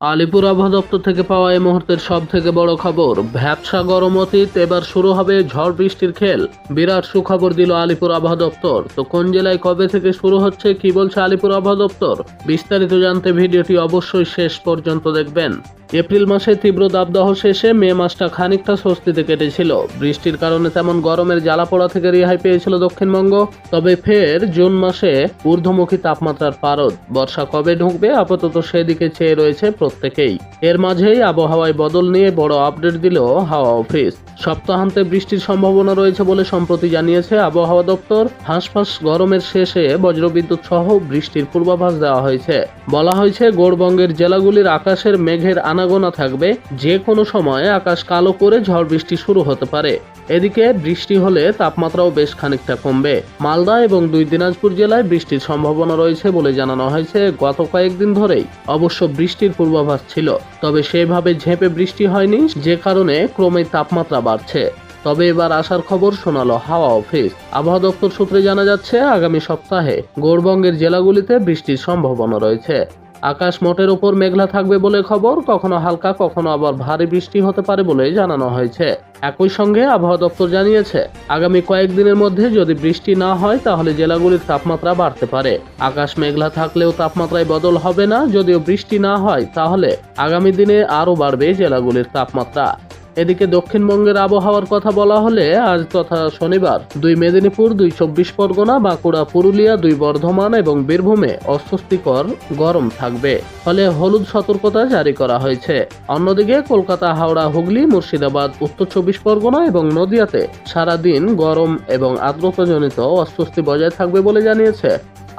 আলিপুর আবহাওয়া দপ্তর থেকে পাওয়া এই মুহূর্তের সব থেকে বড় খবর, ভ্যাবসা গরম অতীত, এবার শুরু হবে ঝড় বৃষ্টির খেল। বিরাট সুখবর দিল আলিপুর আবহাওয়া দপ্তর। তো কোন জেলায় কবে থেকে শুরু হচ্ছে, কি বলছে আলিপুর আবহাওয়া দপ্তর? বিস্তারিত জানতে ভিডিওটি অবশ্যই শেষ পর্যন্ত দেখবেন। এপ্রিল মাসে তীব্র দাবদাহ শেষে মে মাসটা খানিকটা স্বস্তিতে কেটেছিল। বৃষ্টির কারণে তেমন গরমের জ্বালাপোড়া থেকে রেহাই পেয়েছিল দক্ষিণবঙ্গ। তবে ফের জুন মাসে ঊর্ধ্বমুখী তাপমাত্রার পারদ। বর্ষা কবে ঢুকবে, আপাতত সেদিকে চেয়ে রয়েছে প্রত্যেকেই। এর মাঝেই আবহাওয়ায় বদল নিয়ে বড় আপডেট দিল হাওয়া অফিস। সপ্তাহান্তে বৃষ্টির সম্ভাবনা রয়েছে বলে সম্প্রতি জানিয়েছে আবহাওয়া দপ্তর। হাঁসফাঁস গরমের শেষে বজ্রবিদ্যুৎ সহ বৃষ্টির পূর্বাভাস দেওয়া হয়েছে। বলা হয়েছে, গৌড়বঙ্গের জেলাগুলির আকাশের মেঘের আনাগোনা থাকবে। যে কোনো সময় আকাশ কালো করে ঝড় বৃষ্টি শুরু হতে পারে। এদিকে বৃষ্টি হলে তাপমাত্রাও বেশ খানিকটা কমবে। মালদা এবং দুই দিনাজপুর জেলায় বৃষ্টির সম্ভাবনা রয়েছে বলে জানানো হয়েছে গত কয়েকদিন ধরেই। অবশ্য বৃষ্টির পূর্বাভাস ছিল, তবে সেভাবে ঝেঁপে বৃষ্টি হয়নি, যে কারণে ক্রমে তাপমাত্রা বাড়ছে। তবে এবার আসার খবর শোনালো হাওয়া অফিস। আবহাওয়া দপ্তর সূত্রে জানা যাচ্ছে, আগামী সপ্তাহে গৌড়বঙ্গের জেলাগুলিতে বৃষ্টির সম্ভাবনা রয়েছে। আকাশ মোটের উপর মেঘলা থাকবে বলে খবর। কখনো হালকা, কখনো আবার ভারী বৃষ্টি হতে পারে বলে জানানো হয়েছে। একই সঙ্গে আবহাওয়া দপ্তর জানিয়েছে, আগামী কয়েকদিনের মধ্যে যদি বৃষ্টি না হয়, তাহলে জেলাগুলির তাপমাত্রা বাড়তে পারে। আকাশ মেঘলা থাকলেও তাপমাত্রায় বদল হবে না। যদিও বৃষ্টি না হয়, তাহলে আগামী দিনে আরও বাড়বে জেলাগুলির তাপমাত্রা। এদিকে দক্ষিণবঙ্গের আবহাওয়ার কথা বলা হলে আজ তথা শনিবার দুই মেদিনীপুর, দুই চব্বিশ পরগনা, বাঁকুড়া, পুরুলিয়া, দুই বর্ধমান এবং বীরভূমে অস্বস্তিকর গরম থাকবে। ফলে হলুদ সতর্কতা জারি করা হয়েছে। অন্যদিকে কলকাতা, হাওড়া, হুগলি, মুর্শিদাবাদ, উত্তর চব্বিশ পরগনা এবং নদিয়াতে সারাদিন গরম এবং আর্দ্রতাজনিত অস্বস্তি বজায় থাকবে বলে জানিয়েছে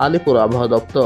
আলিপুর আবহাওয়া দপ্তর।